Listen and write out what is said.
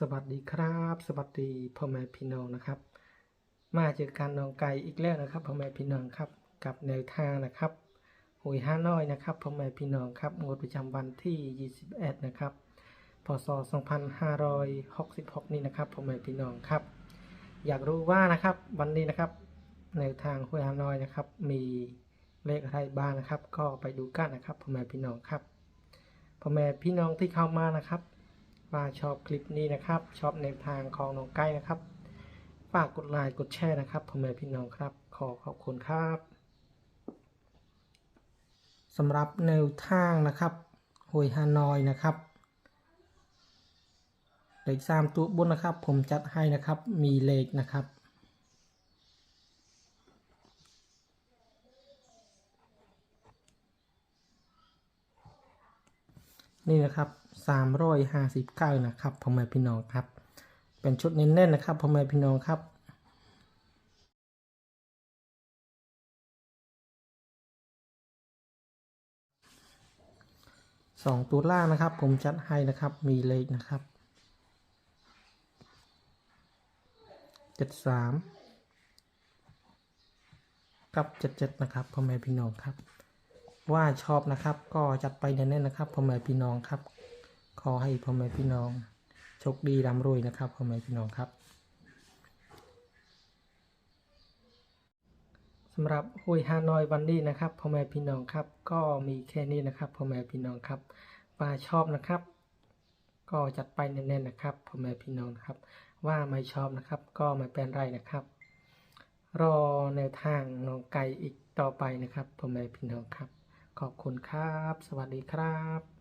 สวัสดีครับ สวัสดีพ่อแม่พี่น้องนะครับ มาเจอกันน้องไก่อีกแล้วนะครับพ่อแม่พี่น้องครับกับแนวทางนะครับหวยห้าน้อยนะครับพ่อแม่พี่น้องครับงวดประจำวันที่ 21 นะครับพศ 2566 นี่นะครับพ่อแม่พี่น้องครับ อยากรู้ว่านะครับวันนี้นะครับแนวทางหวยห้าน้อยนะครับ มีเลขอะไรบ้างนะครับ ก็ไปดูกันนะครับพ่อแม่พี่น้องครับพ่อแม่พี่น้องที่เข้ามานะครับ ว่าชอบคลิปนี้นะครับ ชอบแนวทางของน้องไก่นะครับ ฝากกดไลค์กดแชร์นะครับพ่อแม่พี่น้องครับ ขอขอบคุณครับสำหรับแนวทางนะครับหวยฮานอยนะครับเลขสามตัวบนนะครับ ผมจัดให้นะครับมีเลขนะครับนี่นะครับ สามร้อยห้าสิบเก้านะครับพ่อแม่พี่น้องครับ เป็นชุดเน้นๆนะครับพ่อแม่พี่น้องครับสองตัวล่างนะครับ ผมจัดให้นะครับมีเลขนะครับเจ็ดสามกับเจ็ดเจ็ดนะครับพ่อแม่พี่น้องครับ ว่าชอบนะครับก็จัดไปแน่ๆนะครับพ่อแม่พี่น้องครับ ขอให้พ่อแม่พี่น้องโชคดีร่ำรวยนะครับพ่อแม่พี่น้องครับสำหรับหุยฮานอยวันนี้นะครับพ่อแม่พี่น้องครับ ก็มีแค่นี้นะครับพ่อแม่พี่น้องครับว่าชอบนะครับ ก็จัดไปแน่ๆนะครับพ่อแม่พี่น้องครับ ว่าไม่ชอบนะครับ ก็ไม่เป็นไรนะครับ รอแนวทางน้องไก่อีกต่อไปนะครับพ่อแม่พี่น้องครับ ขอบคุณครับ สวัสดีครับ